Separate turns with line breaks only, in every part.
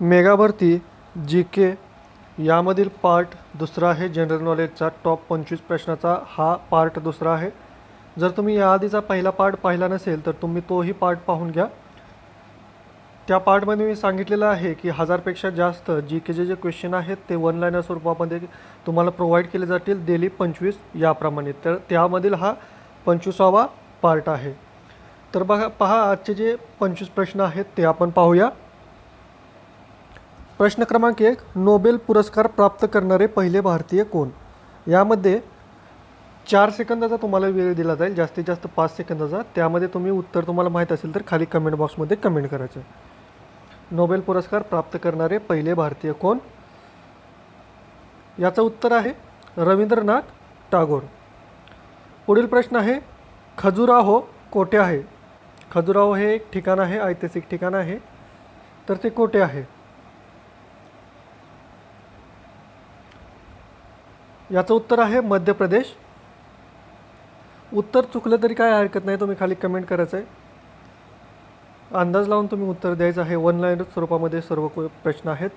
मेगाभरती जी के यामधील पार्ट दुसरा आहे. जनरल नॉलेजचा टॉप पंचवीस प्रश्नाचा हा पार्ट दुसरा आहे. जर तुम्ही याआधीचा पहिला पार्ट पाहिला नसेल तर तुम्ही तोही पार्ट पाहून घ्या. त्या पार्टमध्ये मी सांगितलेलं आहे की हजारपेक्षा जास्त जी केचे जे क्वेश्चन आहेत ते वन लाईनर स्वरूपामध्ये तुम्हाला प्रोव्हाइड केले जातील. डेली पंचवीस याप्रमाणे. तर त्यामधील हा पंचवीसावा पार्ट आहे. तर बघा पहा आजचे जे पंचवीस प्रश्न आहेत ते आपण पाहूया. प्रश्न क्रमांक एक नोबेल पुरस्कार प्राप्त करणारे पहिले भारतीय कोण? यामध्ये चार सेकंदाचा तुम्हाला वेळ दिला जाईल जास्तीत जास्त पाच सेकंदाचा. त्यामध्ये तुम्ही उत्तर तुम्हाला माहीत असेल तर खाली कमेंट बॉक्समध्ये कमेंट करायचं. नोबेल पुरस्कार प्राप्त करणारे पहिले भारतीय कोण? याचं उत्तर आहे रवींद्रनाथ टागोर. पुढील प्रश्न आहे खजुराहो कोठे आहे? खजुराहो हे एक ठिकाण आहे ऐतिहासिक ठिकाण आहे. तर ते कोठे आहे? याचं उत्तर आहे मध्य प्रदेश. उत्तर चुकलं तरी काय हरकत नाही तुम्ही खाली कमेंट करायचं आहे अंदाज लावून तुम्ही उत्तर द्यायचं आहे. वन लाईन स्वरूपामध्ये सर्व को- प्रश्न आहेत.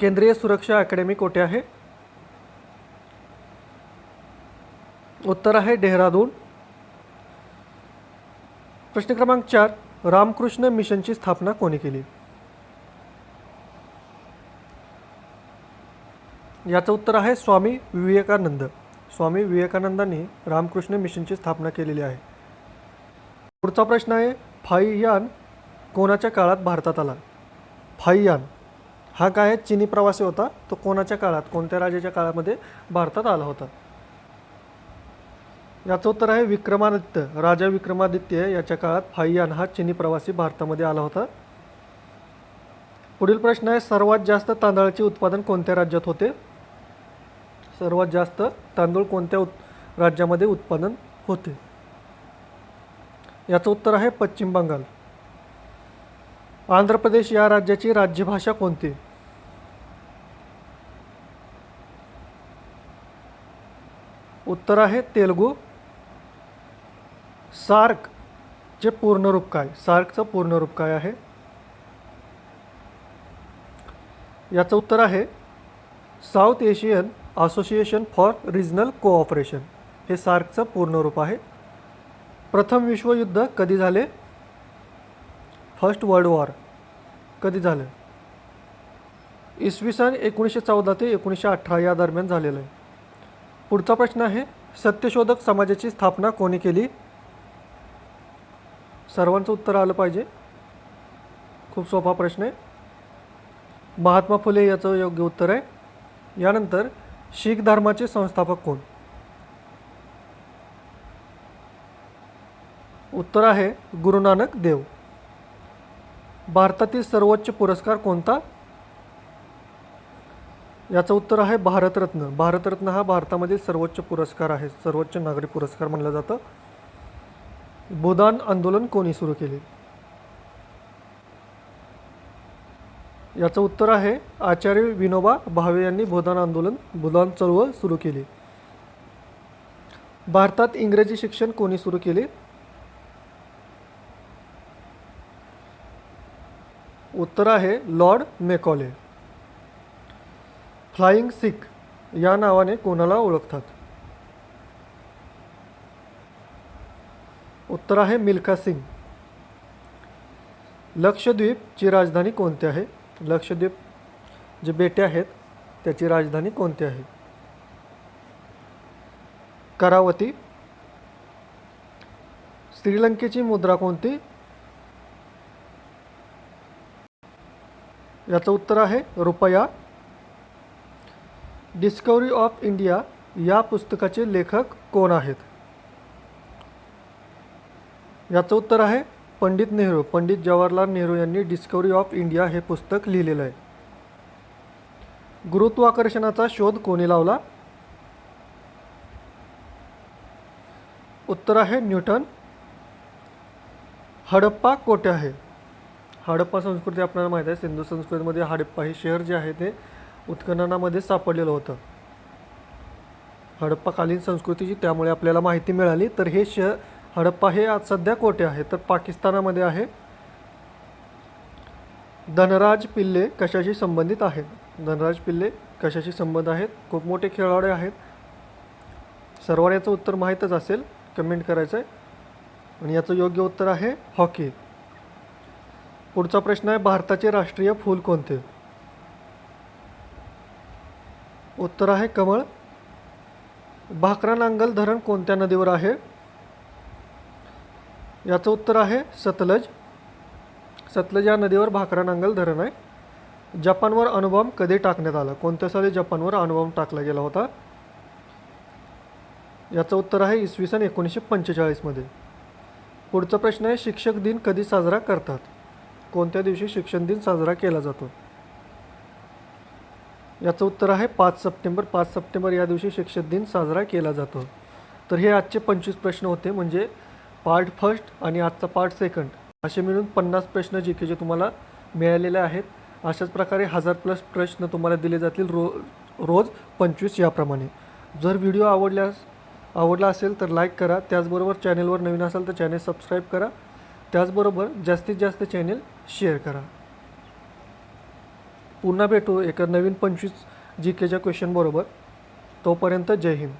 केंद्रीय सुरक्षा अकॅडमी कोठे आहे? उत्तर आहे डेहराडून प्रश्न क्रमांक चार रामकृष्ण मिशनची स्थापना कोणी केली? याचं उत्तर आहे स्वामी विवेकानंद. स्वामी विवेकानंदांनी रामकृष्ण मिशनची स्थापना केलेली आहे. पुढचा प्रश्न आहे फाईयान कोणाच्या काळात भारतात आला? फाईयान हा काय आहे? चिनी प्रवासी होता. तो कोणाच्या काळात? कोणत्या राजाच्या काळामध्ये भारतात आला होता? याचं उत्तर आहे विक्रमादित्य. राजा विक्रमादित्य याच्या काळात फाईयान हा चिनी प्रवासी भारतामध्ये आला होता. पुढील प्रश्न आहे सर्वात जास्त तांदळाचे उत्पादन कोणत्या राज्यात होते? सर्वात जास्त तांदूळ कोणत्या उत राज्यामध्ये उत्पादन होते? याचं उत्तर आहे पश्चिम बंगाल. आंध्र प्रदेश या राज्याची राज्यभाषा कोणती? उत्तर आहे तेलुगू. सार्क चे पूर्ण रूप काय? सार्कचं पूर्ण रूप काय आहे? याचं उत्तर आहे South Asian Association for Regional Cooperation हे सार्कचं पूर्ण रूप आहे. प्रथम विश्वयुद्ध कधी झाले? फर्स्ट वर्ल्ड वॉर कधी झालं? इसवी सन एकोणीसशे चौदा ते एकोणीसशे अठरा या दरम्यान झालेलं आहे. पुढचा प्रश्न आहे सत्यशोधक समाजाची स्थापना कोणी केली? सर्वांचं उत्तर आलं पाहिजे. खूप सोपा प्रश्न आहे. महात्मा फुले याचं योग्य उत्तर आहे. यानंतर शीख धर्माचे संस्थापक कोण? उत्तर आहे गुरु नानक देव. भारतातील सर्वोच्च पुरस्कार कोणता? याचं उत्तर आहे भारतरत्न. भारतरत्न हा भारतामधील सर्वोच्च पुरस्कार आहे. सर्वोच्च नागरी पुरस्कार म्हणलं जातं. भूदान आंदोलन कोणी सुरू केले? याचं उत्तर आहे आचार्य विनोबा भावे यांनी भूदान आंदोलन भूदान चळवळ सुरू केली. भारतात इंग्रजी शिक्षण कोणी सुरू केले? उत्तर आहे लॉर्ड मेकॉले. फ्लाइंग सिख या नावाने कोणाला ओळखतात? उत्तर आहे मिल्खा सिंग. लक्षद्वीपची राजधानी कोणती आहे? लक्षद्वीप जे बेटे आहेत त्याची राजधानी कोणती आहे? करावती. श्रीलंकेची मुद्रा कोणती? याचं उत्तर आहे रुपया. डिस्कवरी ऑफ इंडिया या पुस्तकाचे लेखक कोण आहेत? याचं उत्तर आहे पंडित नेहरू पंडित जवाहरलाल नेहरू यांनी डिस्कवरी ऑफ इंडिया हे पुस्तक लिहिलेलं आहे. गुरुत्वाकर्षणाचा शोध कोणी लावला? उत्तर आहे न्यूटन. हडप्पा कोठे आहे? हडप्पा संस्कृती आपल्याला माहीत आहे. सिंधू संस्कृतीमध्ये हडप्पा हे शहर जे आहे ते उत्खननामध्ये सापडलेलं होतं. हडप्पाकालीन संस्कृतीची त्यामुळे आपल्याला माहिती मिळाली. तर हे शहर हडप्पा हे आज सध्या कोठे आहे? तर पाकिस्तानामध्ये आहे. धनराज पिल्ले कशाशी संबंधित आहेत? धनराज पिल्ले कशाशी संबंध आहेत? खूप मोठे खेळाडू आहेत. सर्वांना याचं उत्तर माहीतच असेल. कमेंट करायचं आहे आणि याचं योग्य उत्तर आहे हॉकी पुढचा प्रश्न आहे भारताचे राष्ट्रीय फूल कोणते? उत्तर आहे कमळ. भाकरा नांगल धरण कोणत्या नदीवर आहे? याचं उत्तर आहे सतलज. सतलज या नदीवर भाकरा नांगल धरण आहे. जपानवर अणुबॉम्ब कधी टाकण्यात आला? कोणत्या साली जपानवर अणुबॉम्ब टाकला गेला होता? याचं उत्तर आहे इसवी सन एकोणीसशे पंचेचाळीसमध्ये पुढचा प्रश्न आहे शिक्षक दिन कधी साजरा करतात? कोणत्या दिवशी शिक्षण दिन साजरा केला जातो? याचं उत्तर आहे पाच सप्टेंबर. पाच सप्टेंबर या दिवशी शिक्षक दिन साजरा केला जातो. तर हे आजचे पंचवीस प्रश्न होते. म्हणजे पार्ट फर्स्ट आणि आजचा पार्ट सेकंड असे मिळून पन्नास प्रश्न जी के जे तुम्हाला मिळालेले आहेत. अशाच प्रकारे हजार प्लस प्रश्न तुम्हाला दिले जातील रो रोज पंचवीस याप्रमाणे. जर व्हिडिओ आवडल्यास आवडला असेल तर लाईक करा. त्याचबरोबर चॅनेलवर नवीन असाल तर चॅनेल सबस्क्राईब करा. त्याचबरोबर जास्तीत जास्त चॅनेल शेअर करा. पुन्हा भेटू एका नवीन पंचवीस जी केच्या क्वेश्चनबरोबर तोपर्यंत जय हिंद.